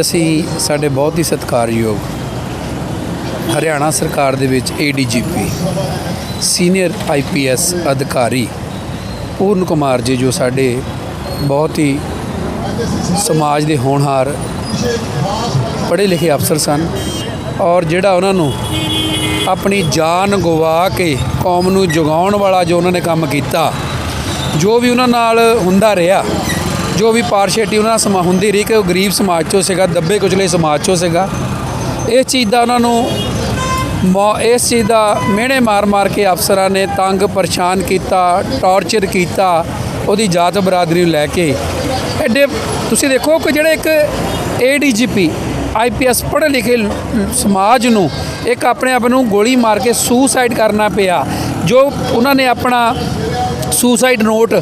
ਅਸੀਂ ਸਾਡੇ ਬਹੁਤ ਹੀ ਸਤਿਕਾਰਯੋਗ ਹਰਿਆਣਾ ਸਰਕਾਰ ਦੇ ਵਿੱਚ ਏਡੀਜੀਪੀ ਸੀਨੀਅਰ ਆਈਪੀਐਸ ਅਧਿਕਾਰੀ ਪੂਰਨ ਕੁਮਾਰ ਜੀ, ਜੋ ਸਾਡੇ ਬਹੁਤ ਹੀ ਸਮਾਜ ਦੇ ਹੋਣਹਾਰ ਪੜ੍ਹੇ ਲਿਖੇ ਅਫਸਰ ਸਨ ਔਰ ਜਿਹੜਾ ਉਹਨਾਂ ਨੂੰ ਆਪਣੀ ਜਾਨ ਗਵਾ ਕੇ ਕੌਮ ਨੂੰ ਜਗਾਉਣ ਵਾਲਾ ਜੋ ਉਹਨਾਂ ਨੇ ਕੰਮ ਕੀਤਾ, ਜੋ ਵੀ ਉਹਨਾਂ ਨਾਲ ਹੁੰਦਾ ਰਿਹਾ ਜੋ ਵੀ ਪਾਰਸ਼ੈਲਿਟੀ ਉਹਨਾਂ ਨਾਲ ਸਮਾ ਹੁੰਦੀ ਰਹੀ ਕਿ ਉਹ ਗਰੀਬ ਸਮਾਜ ਚੋਂ ਸੀਗਾ, ਦੱਬੇ ਕੁਚਲੇ ਸਮਾਜ ਚੋਂ ਸੀਗਾ। ਇਸ ਚੀਜ਼ ਦਾ ਉਹਨਾਂ ਨੂੰ ਮੌ- ਇਸ ਚੀਜ਼ ਦਾ ਮਿਹਣੇ ਮਾਰ-ਮਾਰ ਕੇ ਅਫਸਰਾਂ ਨੇ ਤੰਗ ਪਰੇਸ਼ਾਨ ਕੀਤਾ, ਟੌਰਚਰ ਕੀਤਾ, ਉਹਦੀ ਜਾਤ ਬਰਾਦਰੀ ਨੂੰ ਲੈ ਕੇ। ਐਡੇ, ਤੁਸੀਂ ਦੇਖੋ ਕਿ ਜਿਹੜੇ ਇੱਕ ਏਡੀਜੀਪੀ ਆਈਪੀਐਸ ਪੜ੍ਹੇ ਲਿਖੇ ਸਮਾਜ ਨੂੰ ਇੱਕ ਆਪਣੇ ਆਪ ਨੂੰ ਗੋਲੀ ਮਾਰ ਕੇ ਸੂਸਾਈਡ ਕਰਨਾ ਪਿਆ, ਜੋ ਉਹਨਾਂ ਨੇ ਆਪਣਾ ਸੁਸਾਈਡ ਨੋਟ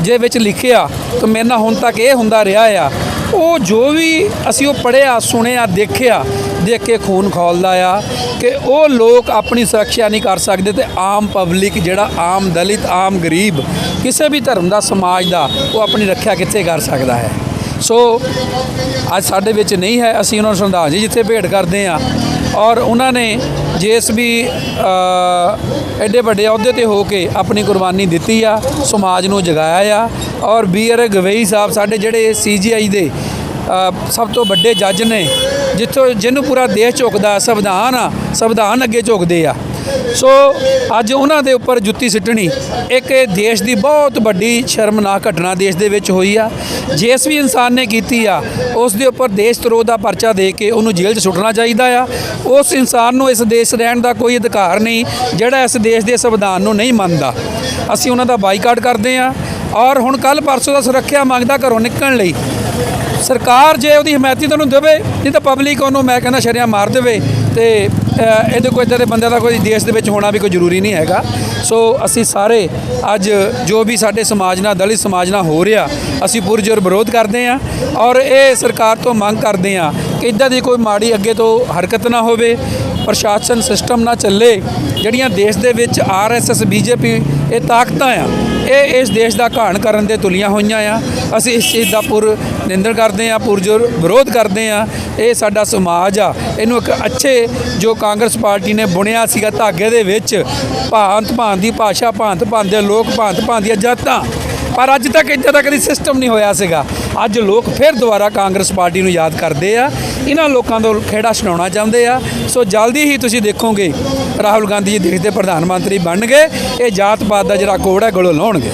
ਜੇ ਵਿੱਚ ਲਿਖਿਆ ਤਾਂ ਮੇਰੇ ਨਾਲ ਹੁਣ ਤੱਕ ਇਹ ਹੁੰਦਾ ਰਿਹਾ ਆ। ਉਹ ਜੋ ਵੀ ਅਸੀਂ ਉਹ ਪੜ੍ਹਿਆ, ਸੁਣਿਆ, ਦੇਖਿਆ, ਦੇਖ ਕੇ ਖੂਨ ਖੋਲਦਾ ਆ ਕਿ ਉਹ ਲੋਕ ਆਪਣੀ ਸੁਰੱਖਿਆ ਨਹੀਂ ਕਰ ਸਕਦੇ ਤੇ ਆਮ ਪਬਲਿਕ ਜਿਹੜਾ, ਆਮ ਦਲਿਤ, ਆਮ ਗਰੀਬ, ਕਿਸੇ ਵੀ ਧਰਮ ਦਾ, ਸਮਾਜ ਦਾ, ਉਹ ਆਪਣੀ ਰੱਖਿਆ ਕਿੱਥੇ ਕਰ ਸਕਦਾ ਹੈ। ਸੋ, ਅੱਜ ਸਾਡੇ ਵਿੱਚ ਨਹੀਂ ਹੈ, ਅਸੀਂ ਉਹਨਾਂ ਨੂੰ ਸ਼ਰਧਾਂਜਲੀ ਜਿੱਥੇ ਭੇਟ ਕਰਦੇ ਆ ਔਰ ਉਹਨਾਂ ਨੇ ਜਿਸ ਵੀ ਐਡੇ ਵੱਡੇ ਅਹੁਦੇ ਤੇ ਹੋ ਕੇ ਆਪਣੀ ਕੁਰਬਾਨੀ ਦਿੱਤੀ ਆ, ਸਮਾਜ ਨੂੰ ਜਗਾਇਆ ਆ। ਔਰ ਬੀ ਆਰ ਗਵਈ ਸਾਹਿਬ ਸਾਡੇ ਜਿਹੜੇ ਸੀਜੀਆਈ ਦੇ ਸਭ ਤੋਂ ਵੱਡੇ ਜੱਜ ਨੇ, ਜਿੱਥੋਂ ਜਿਹਨੂੰ ਪੂਰਾ ਦੇਸ਼ ਝੁਕਦਾ, ਸੰਵਿਧਾਨ ਆ, ਸੰਵਿਧਾਨ ਅੱਗੇ ਝੁਕਦੇ ਆ। ਸੋ ਅੱਜ ਉਹਨਾਂ ਦੇ ਉੱਪਰ ਜੁੱਤੀ ਸਿੱਟਣੀ ਇੱਕ ਦੇਸ਼ ਦੀ ਬਹੁਤ ਵੱਡੀ ਸ਼ਰਮਨਾਕ ਘਟਨਾ ਦੇਸ਼ ਦੇ ਵਿੱਚ ਹੋਈ ਆ। ਜਿਸ ਵੀ ਇਨਸਾਨ ਨੇ ਕੀਤੀ ਆ, ਉਸ ਦੇ ਉੱਪਰ ਦੇਸ਼ ਤਰੋਹ ਦਾ ਪਰਚਾ ਦੇ ਕੇ ਉਹਨੂੰ ਜੇਲ੍ਹ 'ਚ ਸੁੱਟਣਾ ਚਾਹੀਦਾ ਆ। ਉਸ ਇਨਸਾਨ ਨੂੰ ਇਸ ਦੇਸ਼ ਰਹਿਣ ਦਾ ਕੋਈ ਅਧਿਕਾਰ ਨਹੀਂ, ਜਿਹੜਾ ਇਸ ਦੇਸ਼ ਦੇ ਸੰਵਿਧਾਨ ਨੂੰ ਨਹੀਂ ਮੰਨਦਾ। ਅਸੀਂ ਉਹਨਾਂ ਦਾ ਬਾਈਕਾਟ ਕਰਦੇ ਆ ਔਰ ਹੁਣ ਕੱਲ ਪਰਸੋਂ ਦਾ ਸੁਰੱਖਿਆ ਮੰਗਦਾ ਘਰੋਂ ਨਿਕਲਣ ਲਈ। ਸਰਕਾਰ ਜੇ ਉਹਦੀ ਹਮਾਇਤੀ ਤੁਹਾਨੂੰ ਦੇਵੇ, ਨਹੀਂ ਤਾਂ ਪਬਲਿਕ ਉਹਨੂੰ ਮੈਂ ਕਹਿੰਦਾ ਸ਼ਰਿਆਂ ਮਾਰ ਦੇਵੇ ਤੇ ਇਹਦੇ ਕੋਈ ਇਦਾਂ ਦੇ ਬੰਦੇ ਦਾ ਕੋਈ ਦੇਸ਼ ਦੇ ਵਿੱਚ ਹੋਣਾ ਵੀ ਕੋਈ ਜ਼ਰੂਰੀ ਨਹੀਂ ਹੈਗਾ। ਸੋ ਅਸੀਂ ਸਾਰੇ ਅੱਜ ਜੋ ਵੀ ਸਾਡੇ ਸਮਾਜ ਨਾਲ, ਦਲਿਤ ਸਮਾਜ ਨਾਲ ਹੋ ਰਿਹਾ, ਅਸੀਂ ਪੁਰਜੋਰ ਵਿਰੋਧ ਕਰਦੇ ਹਾਂ ਔਰ ਇਹ ਸਰਕਾਰ ਤੋਂ ਮੰਗ ਕਰਦੇ ਹਾਂ ਕਿ ਇਦਾਂ ਦੀ ਕੋਈ ਮਾੜੀ ਅੱਗੇ ਤੋਂ ਹਰਕਤ ਨਾ ਹੋਵੇ, ਪ੍ਰਸ਼ਾਸਨ ਸਿਸਟਮ ਨਾ ਚੱਲੇ, ਜਿਹੜੀਆਂ ਦੇਸ਼ ਦੇ ਵਿੱਚ ਆਰਐਸਐਸ ਬੀਜੇਪੀ ਇਹ ਤਾਕਤਾਂ ਆ, ਇਹ ਇਸ ਦੇਸ਼ ਦਾ ਘਾਣ ਕਰਨ ਦੇ ਤੁਲੀਆਂ ਹੋਈਆਂ ਆ। ਅਸੀਂ ਇਸ ਚੀਜ਼ ਦਾ ਪੁਰ ਨਿੰਦਣ ਕਰਦੇ ਆ ਪੁਰਜੋਰ ਵਿਰੋਧ ਕਰਦੇ ਆ ਇਹ ਸਾਡਾ ਸਮਾਜ ਆ। ਇਹਨੂੰ ਇੱਕ ਅੱਛੇ ਜੋ ਕਾਂਗਰਸ ਪਾਰਟੀ ਨੇ ਬੁਣਿਆ ਸੀਗਾ ਧਾਗੇ ਦੇ ਵਿੱਚ, ਭਾਂਤ ਭਾਂਤ ਦੀ ਭਾਸ਼ਾ, ਭਾਂਤ ਭਾਂਤ ਦੇ ਲੋਕ, ਭਾਂਤ ਭਾਂਤ ਦੀਆਂ ਜਾਤਾਂ। ਪਰ ਅੱਜ ਤੱਕ ਇੱਦਾਂ ਦਾ ਕਦੀ ਸਿਸਟਮ ਨਹੀਂ ਹੋਇਆ ਸੀਗਾ। ਅੱਜ ਲੋਕ ਫਿਰ ਦੁਬਾਰਾ ਕਾਂਗਰਸ ਪਾਰਟੀ ਨੂੰ ਯਾਦ ਕਰਦੇ ਆ। ਇਹਨਾਂ ਲੋਕਾਂ ਤੋਂ ਖੇੜਾ ਛਡਾਉਣਾ ਚਾਹੁੰਦੇ ਆ। ਸੋ ਜਲਦੀ ਹੀ ਤੁਸੀਂ ਦੇਖੋਗੇ, ਰਾਹੁਲ ਗਾਂਧੀ ਜੀ ਦੇਸ਼ ਦੇ ਪ੍ਰਧਾਨ ਮੰਤਰੀ ਬਣ ਗਏ ਇਹ ਜਾਤ ਪਾਤ ਦਾ ਜਿਹੜਾ ਕੋੜ ਹੈ, ਗਲੋਂ ਲਾਉਣਗੇ।